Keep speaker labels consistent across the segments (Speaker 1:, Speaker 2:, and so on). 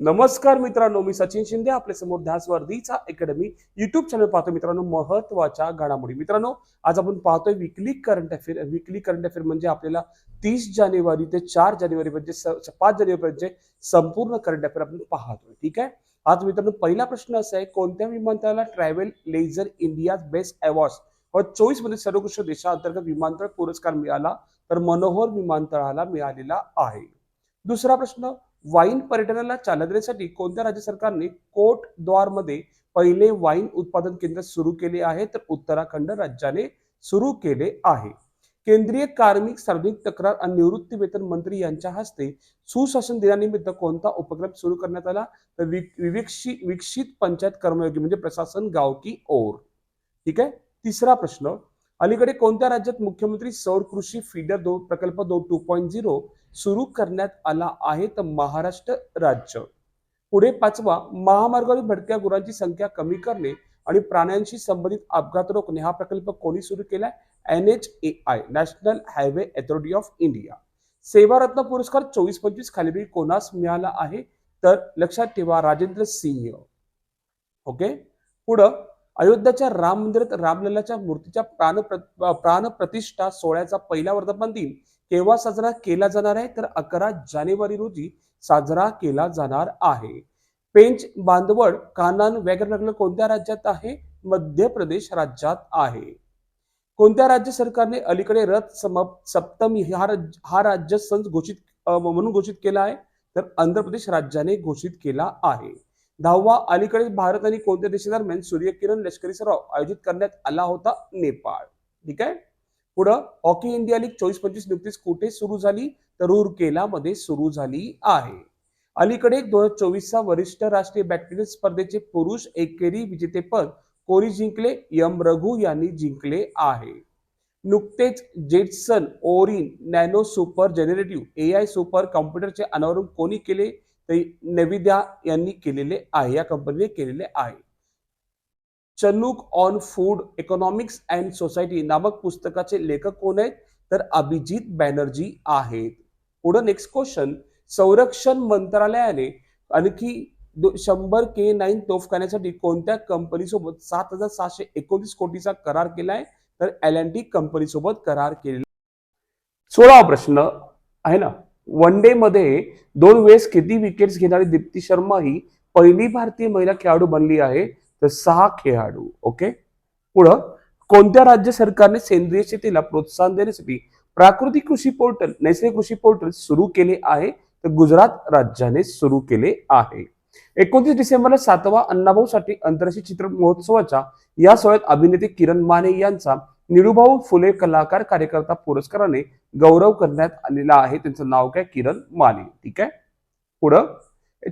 Speaker 1: नमस्कार मित्रांनो मी सचिन शिंदे आपल्यासमोर ध्यास वर्धीचा अकॅडमी युट्यूब चॅनल पाहतो मित्रांनो महत्त्वाच्या घडामोडी. मित्रांनो आज आपण पाहतोय weekly current affair weekly current affair म्हणजे आपल्याला तीस जानेवारी ते चार जानेवारी म्हणजे पाच जानेवारीचे संपूर्ण करंट अफेअर आपण पाहतोय ठीक आहे? आज मित्रांनो पहिला प्रश्न असा आहे कोणत्या विमानतळाला travel leisure India best award व चोवीसमध्ये सर्वोत्कृष्ट देशांतर्गत विमानतळ पुरस्कार मिळाला तर मनोहर विमानतळाला मिळालेला आहे? दुसरा प्रश्न वाईन पर्यटनाला चालना देण्यासाठी कोणत्या राज्य सरकारने कोट द्वारमध्ये पहिले वाईन उत्पादन केंद्र सुरू केले आहे? तर उत्तराखंड राज्याने सुरू केले आहे. केंद्रीय कार्मिक सार्वजनिक तक्रार आणि निवृत्ती वेतन मंत्री यांच्या हस्ते सुशासन दिनानिमित्त कोणता उपक्रम सुरू करण्यात आला? तर विवेक्षी विकसित पंचायत कर्मयोगी म्हणजे प्रशासन गाव की ओर. ठीक आहे? तिसरा प्रश्न. अलीकडे कोणत्या राज्यात मुख्यमंत्री सौर कृषी फीडर दो प्रकल्प दोन टू पॉईंट झिरो सुरू करण्यात आला आहे तर महाराष्ट्र राज्य. पुढे पाचवा महामार्गावरील भटक्या गुरांची संख्या कमी करणे आणि प्राण्यांशी संबंधित अपघात रोखणे हा प्रकल्प कोणी सुरू केला N H A I national highway authority of India Sevaratna पुरस्कार चोवीस पंचवीस खालील कोणास मिळाला आहे? तर लक्षात ठेवा राजेंद्र सिंह. ओके पुढं अयोध्याच्या राम मंदिरात रामलल्लाच्या मूर्तीच्या प्राण प्राण प्रतिष्ठा सोहळ्याचा पहिला वर्धापन दिन. केव्हा साजरा केला जाणार आहे? तर अकरा जानेवारी रोजी साजरा केला जाणार आहे. पेंच बांधवड कानान वॅगनर कोणत्या राज्यात आहे? मध्य प्रदेश राज्यात आहे. कोणत्या राज्य सरकारने अलीकडे रथ सप्तमी हा राज्य हा राज्य सण घोषित म्हणून घोषित केला आहे? तर आंध्र प्रदेश राज्याने घोषित केला आहे. दहावा अलीकडे भारत आणि कोणत्या देशादरम्यान सूर्यकिरण लष्करी सराव आयोजित करण्यात आला होता? नेपाळ. ठीक आहे? पुढं हॉकी इंडिया लीग चोवीस पंचवीस नुकतीच कुठे सुरू झाली? तर रुरकेला मध्ये सुरू झाली आहे. अलीकडे दोन हजार चोवीसचा वरिष्ठ राष्ट्रीय बॅडमिंटन स्पर्धेचे पुरुष एकेरी विजेतेपद कोणी जिंकले यम रघु यांनी जिंकले आहे. नुकतेच Jetson Orin Nano super generative A I super कॉम्प्युटरचे अनावरण कोणी केले? तर नविद्या यांनी केलेले आहे या कंपनीने केलेले आहे. चनुक on food economics and society नामक पुस्तकाचे लेखक कोण आहेत? तर अभिजित बॅनर्जी आहेत. पुढं नेक्स्ट क्वेश्चन संरक्षण मंत्रालयाने आणखी शंभर के नाईन तोफखान्यासाठी कोणत्या कंपनीसोबत सात हजार सातशे एकोणतीस कोटीचा करार केलाय? तर एल अँड टी कंपनीसोबत करार केलेला. सोळावा प्रश्न आहे ना? वन डे मध्ये दोन वेळेस किती विकेट्स घेणारी दीप्ती शर्मा ही पहिली भारतीय महिला खेळाडू बनली आहे? तर सहा खेळाडू ओके पुढं कोणत्या राज्य सरकारने सेंद्रिय शेतीला प्रोत्साहन देण्यासाठी प्राकृतिक कृषी पोर्टल नैसर्गिक कृषी पोर्टल सुरू केले आहे? तर गुजरात राज्याने सुरू केले आहे. एकोणतीस डिसेंबरला सातवा अण्णाभाऊ साठी आंतरराष्ट्रीय चित्र महोत्सवाच्या या सोहळ्यात अभिनेते किरण माने यांचा निळूभाऊ फुले कलाकार कार्यकर्ता पुरस्काराने गौरव करण्यात आलेला आहे. त्यांचं नाव काय? किरण माने. ठीक आहे? पुढं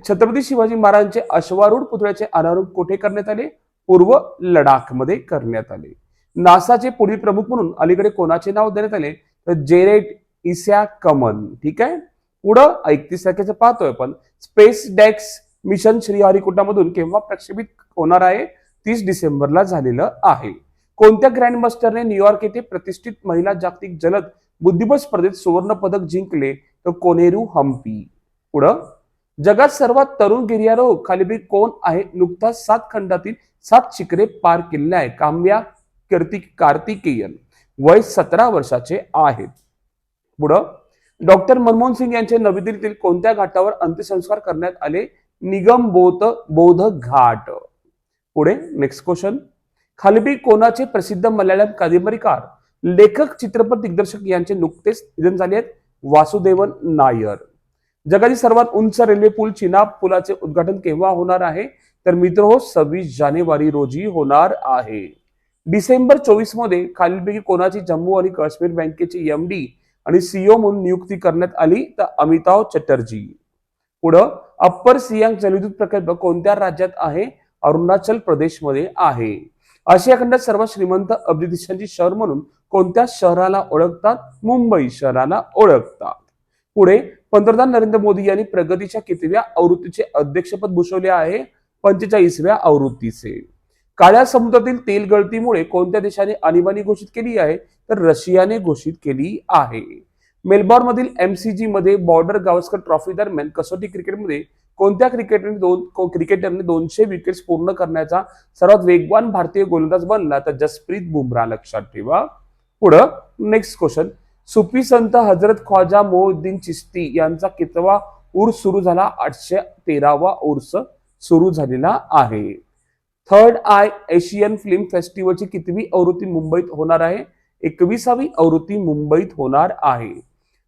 Speaker 1: छत्रपती शिवाजी महाराजांचे अश्वारूढ पुतळ्याचे अनावरण कुठे करण्यात आले? पूर्व लडाखमध्ये करण्यात आले. नासाचे पुढील प्रमुख म्हणून अलीकडे कोणाचे नाव देण्यात आले? तर जेरेट इस्या कमन. ठीक आहे? पुढं एकतीस तारखेचं पाहतोय आपण. स्पेस डेक्स मिशन श्रीहरिकोटामधून केव्हा प्रक्षेपित होणार आहे? तीस डिसेंबरला झालेलं आहे. कोणत्या ग्रँड मास्टरने न्यूयॉर्क येथे प्रतिष्ठित महिला जागतिक जलद बुद्धिबळ स्पर्धेत सुवर्ण पदक जिंकले? तर कोनेरू हम्पी. पुढं जगात सर्वात तरुण गिर्यारोहक खालील कोण आहे? नुकताच सात खंडातील सात शिखरे पार केलेले आहे काम्या कार्तिक कार्तिकेयन वय सतरा वर्षाचे आहेत. पुढं डॉक्टर मनमोहन सिंग यांचे नवी दिल्लीतील कोणत्या घाटावर अंत्यसंस्कार करण्यात आले? निगम बोध बोध घाट. पुढे नेक्स्ट क्वेश्चन खालबी कोणाचे प्रसिद्ध मल्याळम कादंबरीकार लेखक चित्रपट दिग्दर्शक यांचे नुकतेच निधन झाले आहेत? वासुदेवन नायर. जगातील सर्वात उंच रेल्वे पूल चिनाब पुलाचे उद्घाटन केव्हा होणार आहे? तर मित्र हो सव्वीस जानेवारी रोजी होणार आहे. डिसेंबर चोवीसमध्ये खालीलपैकी कोणाची जम्मू आणि काश्मीर बँकेचे एम डी आणि सीओ म्हणून नियुक्ती करण्यात आली? तर अमिताभ चटर्जी. पुढं अप्पर सियांग जलविद्युत प्रकल्प कोणत्या राज्यात आहे? अरुणाचल प्रदेशमध्ये आहे. आशिया खंडात सर्वात श्रीमंत अब्दी शहर म्हणून कोणत्या शहराला ओळखतात? मुंबई शहराला ओळखतात. पुढे पंतप्रधान नरेंद्र मोदी यांनी प्रगतीच्या कितव्या आवृत्तीचे अध्यक्षपद भूषवले आहे? पंचेचाळीसव्या आवृत्तीचे. काळ्या समुद्रातील तेल गळतीमुळे कोणत्या देशाने आणीबाणी घोषित केली आहे? तर रशियाने घोषित केली आहे. मेलबॉर्न मधील एमसीजी मध्ये बॉर्डर गावस्कर ट्रॉफी दरम्यान कसोटी क्रिकेटमध्ये कोणत्या क्रिकेटरने दोन को- क्रिकेटरने दोनशे विकेट्स पूर्ण करण्याचा सर्वात वेगवान भारतीय गोलंदाज बनला? तर जसप्रीत बुमराह लक्षात ठेवा. पुढं नेक्स्ट क्वेश्चन सुफी संत हजरत ख्वाजा मोहुद्दीन चिश्ती यांचा कितवा उर्स सुरू झाला? आठशे तेरावा उर्स सुरू झालेला आहे. थर्ड आय एशियन फिल्म फेस्टिवलची कितवी आवृत्ती मुंबईत होणार आहे? एकविसावी आवृत्ती मुंबईत होणार आहे.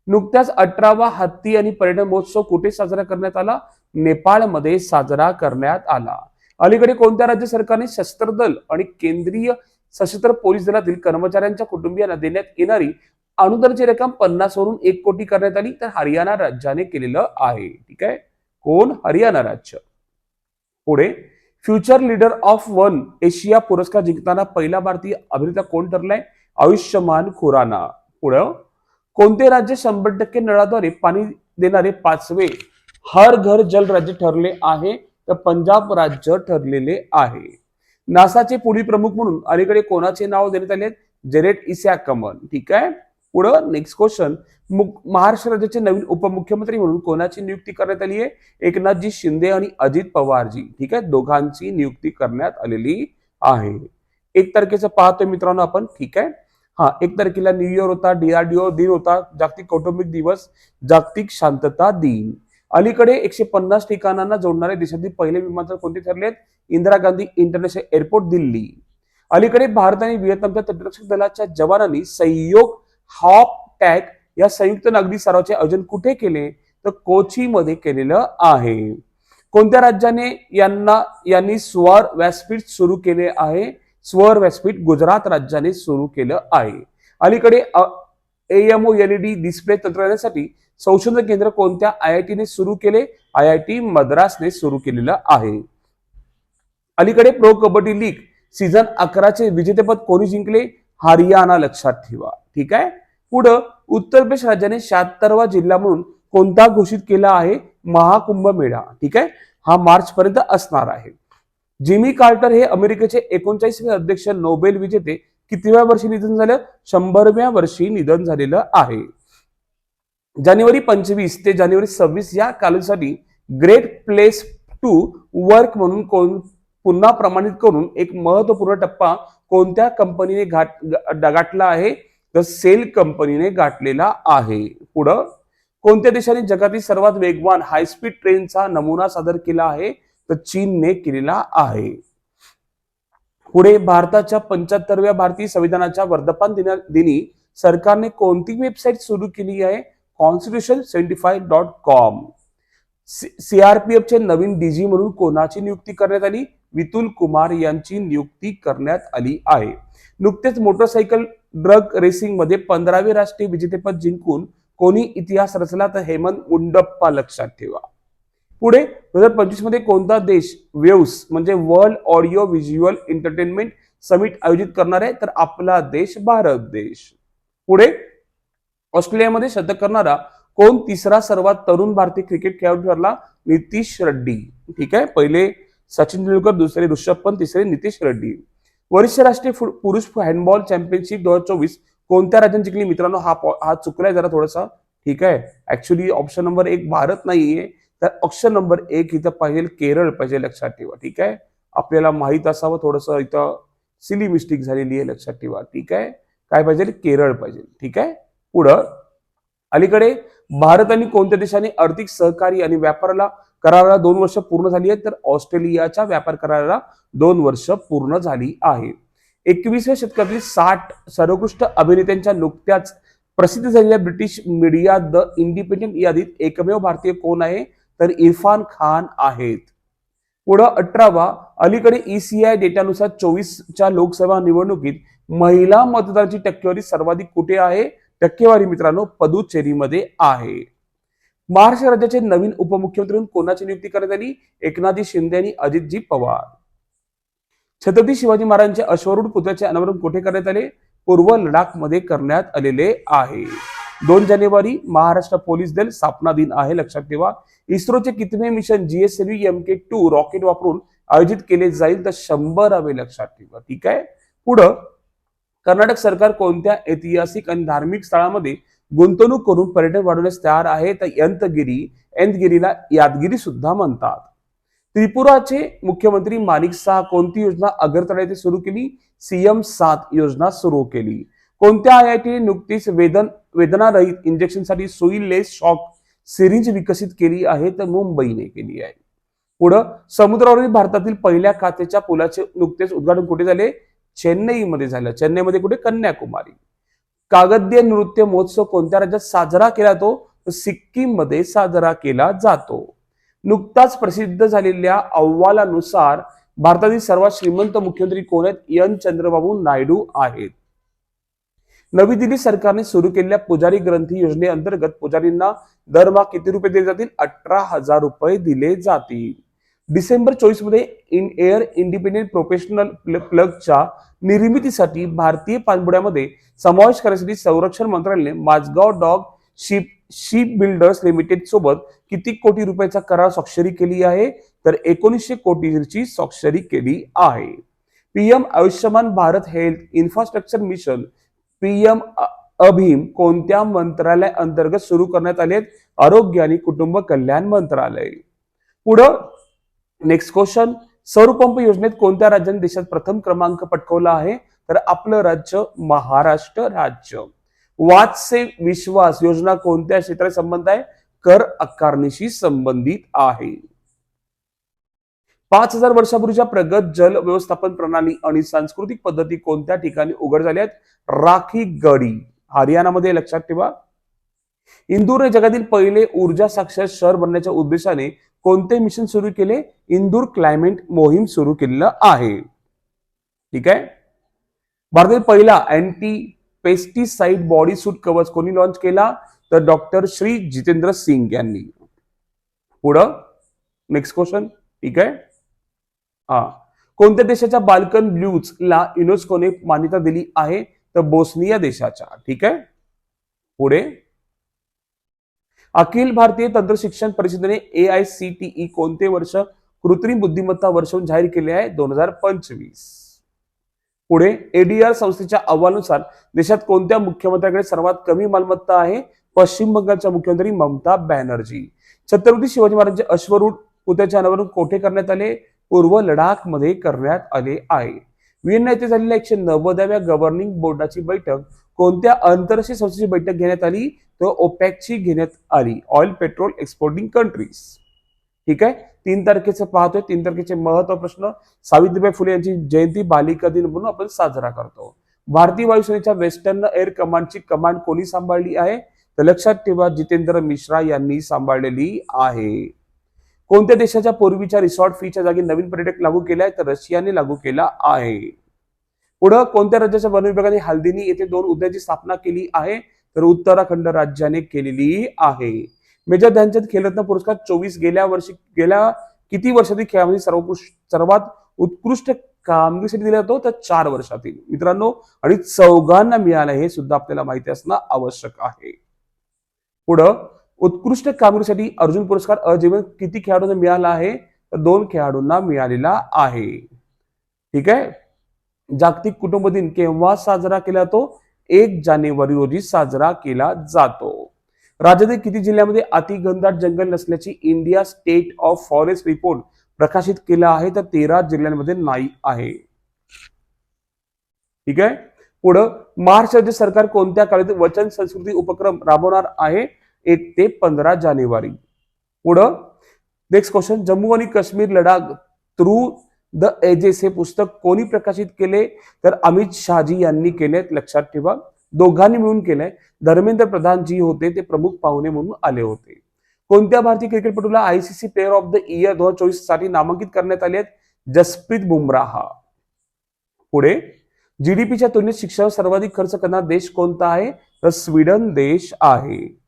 Speaker 1: नुकत्याच अठरावा हत्ती आणि पर्यटन महोत्सव कुठे साजरा करण्यात आला? नेपाळमध्ये साजरा करण्यात आला. अलीकडे कोणत्या राज्य सरकारने शस्त्र दल आणि केंद्रीय सशस्त्र पोलीस दलातील कर्मचाऱ्यांच्या कुटुंबियांना देण्यात येणारी अनुदानाची रक्कम पन्नास वरून एक कोटी करण्यात आली तर हरियाणा राज्याने केलेलं आहे. ठीक आहे? कोण? हरियाणा राज्य. पुढे future leader of one Asia पुरस्कार जिंकताना पहिला भारतीय अभिनेता कोण ठरलाय? आयुष्यमान खुराना. पुढं कोणते राज्य शंभर टक्के नळाद्वारे पाणी देणारे पाचवे हर घर जल राज्य ठरले आहे? तर पंजाब राज्य ठरलेले आहे. नासाचे पुढील प्रमुख म्हणून अलीकडे कोणाचे नाव देण्यात आले जेरेट इस्या कमन ठीक आहे? पुढं नेक्स्ट क्वेश्चन महाराष्ट्र राज्याचे नवीन उपमुख्यमंत्री म्हणून कोणाची नियुक्ती करण्यात आली आहे? एकनाथजी शिंदे आणि अजित पवारजी. ठीक आहे? दोघांची नियुक्ती करण्यात आलेली आहे. एक तारखेचं पाहतोय मित्रांनो आपण. ठीक आहे? हा एक तारखेला न्यू इयर होता डीआरडीओ दिन होता जागतिक कौटुंबिक दिवस जागतिक शांतता दिन. अलीकडे एकशे पन्नास ठिकाणांना जोडणारे देशातील पहिले विमानतळ कोणते ठरले इंदिरा गांधी इंटरनॅशनल एअरपोर्ट दिल्ली. अलीकडे भारत आणि व्हिएतनामच्या तटरक्षक दलाच्या जवानांनी संयोग हॉप टॅग या संयुक्त नागरी सरावाचे आयोजन कुठे केले? तर कोची मध्ये केलेलं आहे. कोणत्या राज्याने यांना यांनी स्वर व्यासपीठ सुरू केले आहे? स्वर व्यासपीठ गुजरात राज्याने सुरू केलं आहे. अलीकडे एएमओ एलईडी डिस्प्ले तंत्रज्ञानासाठी संशोधन केंद्र कोणत्या आय आय टीने सुरू केले? आय आय टी मद्रासने सुरू केलेलं आहे. अलीकडे प्रो कबड्डी लीग सीझन अकराचे विजेतेपद कोणी जिंकले? हरियाणा लक्षात ठेवा. ठीक आहे? पुढं उत्तर प्रदेश राज्याने शहात्तरवा जिल्हा म्हणून कोणता घोषित केला आहे? महाकुंभ मेळा. ठीक आहे? हा मार्च पर्यंत असणार आहे. जिमी कार्टर हे अमेरिकेचे एकोणचाळीसवे अध्यक्ष नोबेल विजेते कितव्या वर्षी निधन झालं? शंभरव्या वर्षी निधन झालेलं आहे. जानेवारी पंचवीस ते जानेवारी सव्वीस या कालावधीसाठी ग्रेट प्लेस टू वर्क म्हणून कोण पुन्हा प्रमाणित करून एक महत्त्वपूर्ण टप्पा कोणत्या कंपनीने घाट गाठला आहे? तर सेल कंपनीने गाठलेला आहे. पुढं कोणत्या देशाने जगातील सर्वात वेगवान हायस्पीड ट्रेनचा नमुना सादर केला आहे? तर चीनने केलेला आहे. पुढे भारताच्या पंच्याहत्तरव्या भारतीय संविधानाच्या वर्धापन दिना दिनी सरकारने कोणती वेबसाईट सुरू केली आहे? Constitution seventy five dot com सीआरपीएफचे नवीन डीजी म्हणून कोणाची नियुक्ती करण्यात आली? वितुल कुमार यांची नियुक्ती करण्यात आली आहे. नुकतेच मोटरसायकल ड्रग रेसिंगमध्ये पंधरावे राष्ट्रीय विजेतेपद जिंकून कोणी इतिहास रचला तर हेमंत मुंडप्पा लक्षात ठेवा. पुढे दोन हजार पंचवीसमध्ये कोणता देश वेव्स म्हणजे world audio visual entertainment summit आयोजित करणार आहे? तर आपला देश भारत देश. पुढे ऑस्ट्रेलियामध्ये शतक करणारा कोण तिसरा सर्वात तरुण भारतीय क्रिकेट खेळाडू ठरला नितीश रेड्डी? ठीक आहे पहिले सचिन तेंडुलकर दुसरे ऋषभ पंत तिसरे नितीश रेड्डी. वरिष्ठ राष्ट्रीय फु- पुरुष हँडबॉल चॅम्पियनशिप दोन हजार चोवीस कोणत्या राज्याने जिंकली? मित्रांनो हा हा चुकलाय जरा थोडासा. ठीक आहे? ऍक्च्युली ऑप्शन नंबर एक भारत नाहीये. तर ऑप्शन नंबर एक इथं पाहिजे केरळ पाहिजे लक्षात ठेवा. ठीक आहे? आपल्याला माहीत असावं थोडंसं इथं. सिली मिस्टेक झालेली आहे लक्षात ठेवा. ठीक आहे? काय पाहिजे? केरळ पाहिजे. ठीक आहे? पुढं. अलीकडे भारत आणि कोणत्या देशाने आर्थिक सहकारी आणि व्यापाराला कराराला दोन वर्ष पूर्ण झाली आहेत तर ऑस्ट्रेलियाच्या व्यापार कराराला दोन वर्ष पूर्ण झाली आहे. एकवीसव्या शतकातील साठ सर्वोत्कृष्ट अभिनेत्यांच्या नुकत्याच प्रसिद्ध झालेल्या ब्रिटिश मीडिया द इंडिपेंडंट यादीत एकमेव भारतीय कोण आहे? तर इरफान खान आहेत. पुढं अठरावा अलीकडे ईसीआय डेटानुसार चोवीसच्या लोकसभा निवडणुकीत महिला मतदारांची टक्केवारी सर्वाधिक कुठे आहे? टक्केवारी मित्रांनो पदुचेरीमध्ये आहे. महाराष्ट्र राज्याचे नवीन उपमुख्यमंत्री म्हणून कोणाची नियुक्ती करण्यात आली? एकनाथजी शिंदे आणि अजितजी पवार. छत्रपती शिवाजी महाराजांचे अश्वरूढ पुतळ्याचे अनावरण कुठे करण्यात आले? पूर्व लडाखमध्ये करण्यात आलेले आहे. दोन जानेवारी महाराष्ट्र पोलीस दल स्थापना दिन आहे लक्षात ठेवा. इस्रोचे कितवे mission GSLV M K two rocket वापरून आयोजित केले जाईल तर शंभरावे लक्षात ठेवा. ठीक आहे? पुढं कर्नाटक सरकार कोणत्या ऐतिहासिक आणि धार्मिक स्थळामध्ये गुंतवणूक करून पर्यटन वाढवण्यास तयार आहे तर यंतगिरी यंतगिरीला यादगिरी सुद्धा म्हणतात. त्रिपुराचे मुख्यमंत्री माणिक शाह कोणती योजना अगरतळा येथे सुरू केली? सीएम सात योजना सुरू केली. कोणत्या आय आय टी नुकतीच वेदन वेदनारहित इंजेक्शनसाठी सोईलेस शॉक सिरिंज विकसित केली आहे तर मुंबईने केली आहे. पुढं समुद्रावरील भारतातील पहिल्या काचेच्या पुलाचे नुकतेच उद्घाटन कुठे झाले? चेन्नईमध्ये झालं. चेन्नईमध्ये कुठे? कन्याकुमारी. कागदीय नृत्य महोत्सव कोणत्या राज्यात साजरा केला तो सिक्कीममध्ये साजरा केला जातो. नुकताच प्रसिद्ध झालेल्या अहवालानुसार भारतातील सर्वात श्रीमंत मुख्यमंत्री कोण आहेत? एन. चंद्रबाबू नायडू आहेत. नवी दिल्ली सरकारने सुरू केलेल्या पुजारी ग्रंथी योजनेअंतर्गत पुजारींना दरमहा किती रुपये दिले जातील? अठरा हजार रुपये दिले जातील. डिसेंबर चोवीसमध्ये इन एअर इंडिपेंडेंट प्रोफेशनल प्लगच्या निर्मितीसाठी भारतीय पाणबुड्यामध्ये समावेश करण्यासाठी संरक्षण मंत्रालयाने Mazagon dock ship ship builders limited सोबत किती कोटी रुपयाचा करार स्वाक्षरी केली आहे? तर एकोणीसशे कोटीची स्वाक्षरी केली आहे. PM Ayushman Bharat health infrastructure mission PM अभीम कोणत्या मंत्रालय अंतर्गत सुरू करण्यात आले आहेत? आरोग्य आणि कुटुंब कल्याण मंत्रालय. पुढं नेक्स्ट क्वेश्चन सौरपंप योजनेत कोणत्या राज्याने देशात प्रथम क्रमांक पटकवला आहे? तर आपलं राज्य महाराष्ट्र राज्य. वाचसे विश्वास योजना कोणत्या क्षेत्रात संबंध आहे? कर आकारणीशी संबंधित आहे. पाच हजार वर्षापूर्वीच्या प्रगत जल व्यवस्थापन प्रणाली आणि सांस्कृतिक पद्धती कोणत्या ठिकाणी उघड झाल्या आहेत? राखी गडी. हरियाणामध्ये लक्षात ठेवा. इंदूर हे जगातील पहिले ऊर्जा साक्षर शहर बनण्याच्या उद्देशाने कोणते मिशन सुरू केले? इंदूर क्लायमेट मोहीम सुरू केलेलं आहे. ठीक आहे? भारतातील पहिला अँटी पेस्टिसाइड बॉडी सूट कवच कोणी लॉन्च केला? तर डॉक्टर श्री जितेंद्र सिंग यांनी. पुढं नेक्स्ट क्वेश्चन ठीक आहे? हा. कोणत्या देशाच्या बाल्कन ब्ल्यूज ला युनेस्कोने मान्यता दिली आहे? तर बोस्निया देशाच्या. ठीक आहे? पुढे. अखिल भारतीय तंत्रशिक्षण परिषदेने A I C T E कोणते वर्ष कृत्रिम बुद्धिमत्ता वर्ष म्हणून जाहीर केले आहे? दोन हजार पंचवीस. पुढे एडीआर संस्थेच्या अहवालानुसार देशात कोणत्या मुख्यमंत्र्याकडे सर्वात कमी मालमत्ता आहे? पश्चिम बंगालच्या मुख्यमंत्री ममता बॅनर्जी. छत्रपती शिवाजी महाराजांचे अश्वरूढ पुत्याच्या अनावरण कोठे करण्यात आले? पूर्व लडाखमध्ये करण्यात आले आहे. व्हिएन्ना येथे झालेल्या एकशे नव्वदाव्या गव्हर्निंग बोर्डाची बैठक कोणत्या आंतरराष्ट्रीय संस्थेची बैठक घेण्यात आली? तर ओपॅकची घेण्यात आली. Oil petrol exporting countries. ठीक आहे? तीन तारखेचं पाहतोय. तीन तारखेचे महत्त्व प्रश्न. सावित्रीबाई फुले यांची जयंती बालिका दिन म्हणून आपण साजरा करतो. भारतीय वायुसेनेच्या वेस्टर्न एअर कमांडची कमांड कोणी सांभाळली आहे? तर लक्षात ठेवा जितेंद्र मिश्रा यांनी सांभाळलेली आहे. कोणत्या देशाच्या पूर्वीच्या रिसॉर्ट फीच्या जागी नवीन पर्यटक लागू केलाय? तर रशियाने लागू केला आहे. पुढं कोणत्या राज्याच्या वन विभागाने हल्दिनी येथे दोन उद्याची स्थापना केली आहे? तर उत्तराखंड राज्याने केलेली आहे. मेजर ध्यानचंद खेलरत्न पुरस्कार चोवीस गेल्या वर्षी गेल्या किती वर्षातील खेळामध्ये सर्वोत्कृष्ट सर्वात उत्कृष्ट कामगिरीसाठी दिला जातो? तर चार वर्षातील. मित्रांनो आणि चौघांना मिळालं हे सुद्धा आपल्याला माहिती असणं आवश्यक आहे. पुढं उत्कृष्ट कामगिरीसाठी अर्जुन पुरस्कार अजीवन किती खेळाडूंना मिळाला आहे? तर दोन खेळाडूंना मिळालेला आहे. ठीक आहे? जागतिक कुटुंब दिन केव्हा साजरा केला जातो? एक जानेवारी रोजी साजरा केला जातो. राज्यातील किती जिल्ह्यामध्ये अतिघनदाट जंगल नसल्याची India state of forest report प्रकाशित केला आहे तर तेरा जिल्ह्यांमध्ये नाही आहे. ठीक आहे? पुढं महाराष्ट्र राज्य सरकार कोणत्या काळात वचन संस्कृती उपक्रम राबवणार आहे? एक ते पंधरा जानेवारी. पुढं नेक्स्ट क्वेश्चन जम्मू आणि Kashmir Ladakh through the ages हे पुस्तक कोणी प्रकाशित केले? तर अमित शहाजी यांनी केले लक्षात ठेवा. दोघांनी मिळून केलंय. धर्मेंद्र प्रधान जी होते ते प्रमुख पाहुणे म्हणून आले होते. कोणत्या भारतीय क्रिकेटपटूला ICC player of the year दोन हजार चोवीससाठी नामांकित करण्यात आले आहेत? जसप्रीत बुमराह. पुढे जीडीपीच्या तुलनेत शिक्षणावर सर्वाधिक खर्च करणारा देश कोणता आहे? तर स्वीडन देश आहे.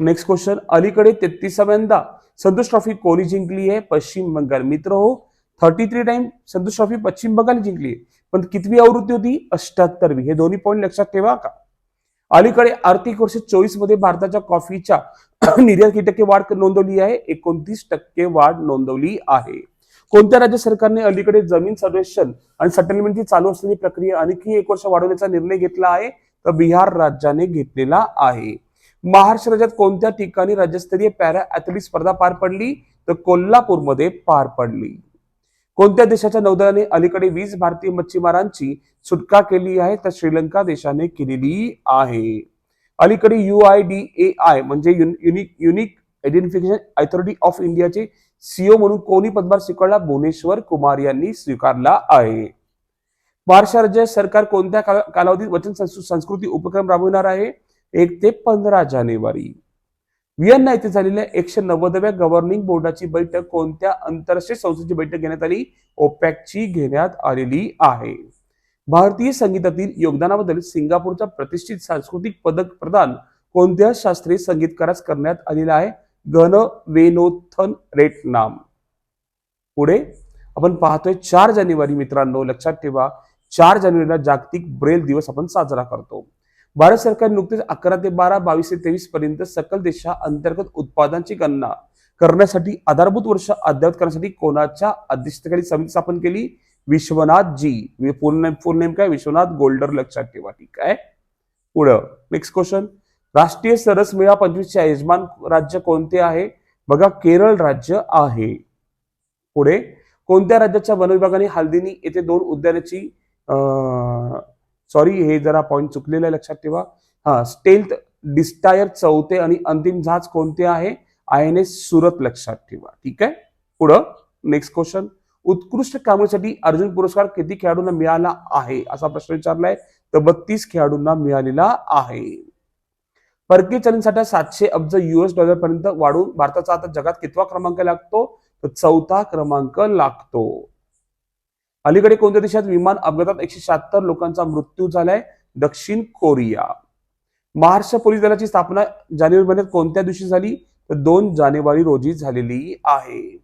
Speaker 1: नेक्स्ट क्वेश्चन अलीकडे तेहतीसाव्यांदा संतोष ट्रॉफी कोणी जिंकली आहे? पश्चिम बंगाल. मित्र हो thirty three time Santosh trophy Paschim Bengal जिंकली पण कितवी आवृत्ती होती? अष्ट्याहत्तरवी हे दोन्ही पॉईंट लक्षात ठेवा का? अलीकडे आर्थिक वर्ष चोवीसमध्ये भारताच्या कॉफीच्या निर्यात किती टक्के वाढ नोंदवली आहे. एकोणतीस टक्के वाढ नोंदवली आहे. कोणत्या राज्य सरकारने अलीकडे जमीन सर्वेक्षण आणि सेटलमेंटची चालू असलेली प्रक्रिया आणखी एक वर्ष वाढवण्याचा निर्णय घेतला आहे? तर बिहार राज्याने घेतलेला आहे. महाराष्ट्र राज्यात कोणत्या ठिकाणी राज्यस्तरीय पॅरा ऍथलेटिक्स स्पर्धा पार पडली? तर कोल्हापूरमध्ये पार पडली. कोणत्या देशाच्या नौदलाने अलीकडे वीस भारतीय मच्छीमारांची सुटका केली आहे? तर श्रीलंका देशाने केलेली आहे. अलीकडे U I D A I म्हणजे unique unique identification authority of इंडियाचे सीओ म्हणून कोणी पदभार स्वीकारला? भुवनेश्वर कुमार यांनी स्वीकारला आहे. महाराष्ट्र राज्य सरकार कोणत्या कालावधीत वचन संस्कृ- संस्कृती उपक्रम राबवणार आहे? एक ते पंधरा जानेवारी. व्हिएन्ना येथे झालेल्या एकशे नव्वदव्या गव्हर्निंग बोर्डाची बैठक कोणत्या आंतरराष्ट्रीय संस्थेची बैठक घेण्यात आली? ओपॅकची घेण्यात आलेली आहे. भारतीय संगीतातील योगदानाबद्दल सिंगापूरचा प्रतिष्ठित सांस्कृतिक पदक प्रदान कोणत्या शास्त्रीय संगीतकारास करण्यात आलेला आहे? गण वेनोथन रेट नाम पुढे आपण पाहतोय चार जानेवारी मित्रांनो लक्षात ठेवा. चार जानेवारीला जागतिक ब्रेल दिवस आपण साजरा करतो. भारत सरकारने नुकतेच अकरा ते बारा बावीस ते तेवीस पर्यंत सकल देशा अंतर्गत उत्पादनाची गणना करण्यासाठी आधारभूत वर्ष अद्यावत करण्यासाठी कोणाच्या अध्यक्षतेखाली समिती स्थापन केली? विश्वनाथ जी पूर्ण नेम फुल नेम काय? विश्वनाथ गोल्डर लक्षात ठेवा. ठीक आहे? पुढं. नेक्स्ट क्वेश्चन राष्ट्रीय सरस मेळा पंचवीसचे यजमान राज्य कोणते आहे? बघा केरळ राज्य आहे. पुढे. कोणत्या राज्याच्या वन विभागाने हल्दिनी येथे दोन उद्यानाची सॉरी हे जरा पॉईंट चुकलेलं आहे लक्षात ठेवा. हा स्टेल्थ डिस्टायर चौथे आणि अंतिम जहाज कोणते आहे? आय एन एस सुरत लक्षात ठेवा. ठीक आहे? पुढं नेक्स्ट क्वेश्चन उत्कृष्ट कामासाठी अर्जुन पुरस्कार किती खेळाडूंना मिळाला आहे? असा प्रश्न विचारलाय. तर बत्तीस खेळाडूंना मिळालेला आहे. परकीय चलनसाठा सातशे अब्ज युएस डॉलर पर्यंत वाढून भारताचा आता जगात कितवा क्रमांक लागतो? तर चौथा क्रमांक लागतो. अलीकडे कोणत्या देशात विमान अपघातात एकशे शहात्तर लोकांचा मृत्यू झालाय? दक्षिण कोरिया. महाराष्ट्र पोलीस दलाची स्थापना जानेवारी महिन्यात कोणत्या दिवशी झाली? तर दोन जानेवारी रोजी झालेली आहे.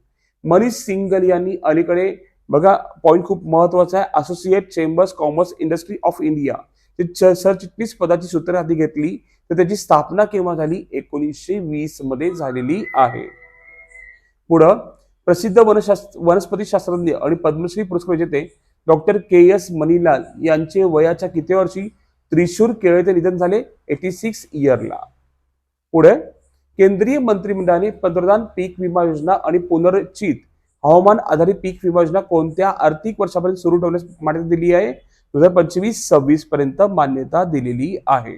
Speaker 1: मनीष सिंगल यांनी अलीकडे बघा पॉईंट खूप महत्त्वाचा आहे. Associate chambers commerce industry of India ते सरचिटणीस पदाची सूत्रे हाती घेतली. तर त्याची स्थापना केव्हा झाली? एकोणीसशे वीसमध्ये झालेली आहे. पुढं प्रसिद्ध वनशास्त्र वनस्पतीशास्त्रज्ञ आणि पद्मश्री पुरस्कार विजेते डॉक्टर के एस मनीलाल यांचे वयाच्या किती वर्षी त्रिशूर केरळ येथे निधन झाले? एटी सिक्स इयरला पुढे केंद्रीय मंत्रिमंडळाने पंतप्रधान पीक विमा योजना आणि पुनर्चित हवामान आधारित पीक विमा योजना कोणत्या आर्थिक वर्षापर्यंत सुरू ठेवण्यास मान्यता दिली आहे? दोन हजार पंचवीस सव्वीस पर्यंत मान्यता दिलेली आहे.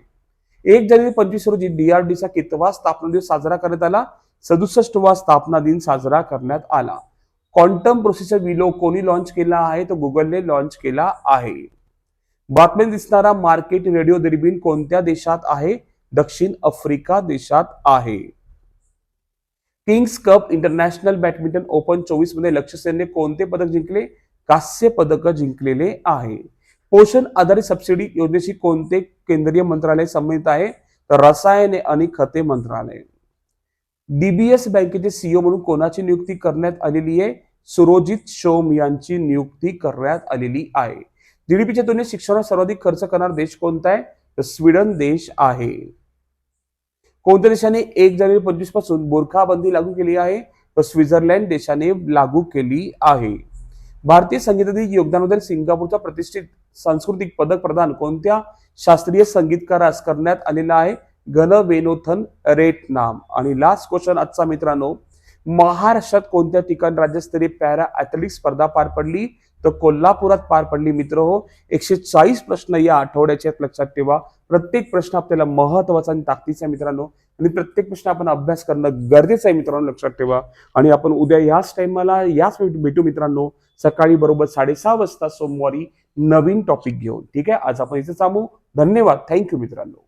Speaker 1: एक जानेवारी पंचवीस रोजी डीआरडीचा कितवा स्थापना दिवस साजरा करण्यात आला. सदुसष्ट वा स्थापना दिन साजरा करण्यात आला. क्वांटम प्रोसेसर विलो कोणी लॉन्च केला आहे? तर गुगलने लॉन्च केला आहे. बातम्यात दिसणारा मार्केट रेडिओ दुर्बीण कोणत्या देशात आहे? दक्षिण आफ्रिका देशात आहे. Kings cup international badminton open चोवीसमध्ये लक्ष्य सेनने कोणते पदक जिंकले? कांस्य पदक जिंकलेले आहे. पोषण आधारित सबसिडी योजनेशी कोणते केंद्रीय मंत्रालय संबंधित आहे? तर रसायने आणि खते मंत्रालय. डीबीएस बँकेचे सीईओ म्हणून कोणाची नियुक्ती करण्यात आलेली आहे? सुरोजित शोम यांची नियुक्ती करण्यात आलेली आहे. जीडीपीच्या तुलनेत शिक्षणावर सर्वाधिक खर्च करणारा देश कोणता आहे? तर स्वीडन देश आहे. कोणत्या देशाने एक जानेवारी पंचवीसपासून बोरखाबंदी लागू केली आहे? तर स्वित्झर्लंड देशाने लागू केली आहे. भारतीय संगीतातील योगदानाबद्दल सिंगापूरचा प्रतिष्ठित सांस्कृतिक पदक प्रदान कोणत्या शास्त्रीय संगीतकारास करण्यात आलेला आहे? गल वेनोथन रेट नाम. आणि लास्ट क्वेश्चन आजचा मित्रांनो महाराष्ट्रात कोणत्या ठिकाणी राज्यस्तरीय पॅरा ऍथलेटिक्स स्पर्धा पार पडली? तर कोल्हापुरात पार पडली मित्र हो. एकशे चाळीस प्रश्न या आठवड्याचे लक्षात ठेवा. प्रत्येक प्रश्न आपल्याला महत्त्वाचा आणि ताकदीचा आहे मित्रांनो. आणि प्रत्येक प्रश्न आपण अभ्यास करणं गरजेचं आहे मित्रांनो लक्षात ठेवा. आणि आपण उद्या याच टाइमला याच भेटू मित्रांनो. सकाळी बरोबर साडेसहा वाजता सोमवारी नवीन टॉपिक घेऊन. ठीक आहे? आज आपण इथे थांबू. धन्यवाद. थँक्यू मित्रांनो.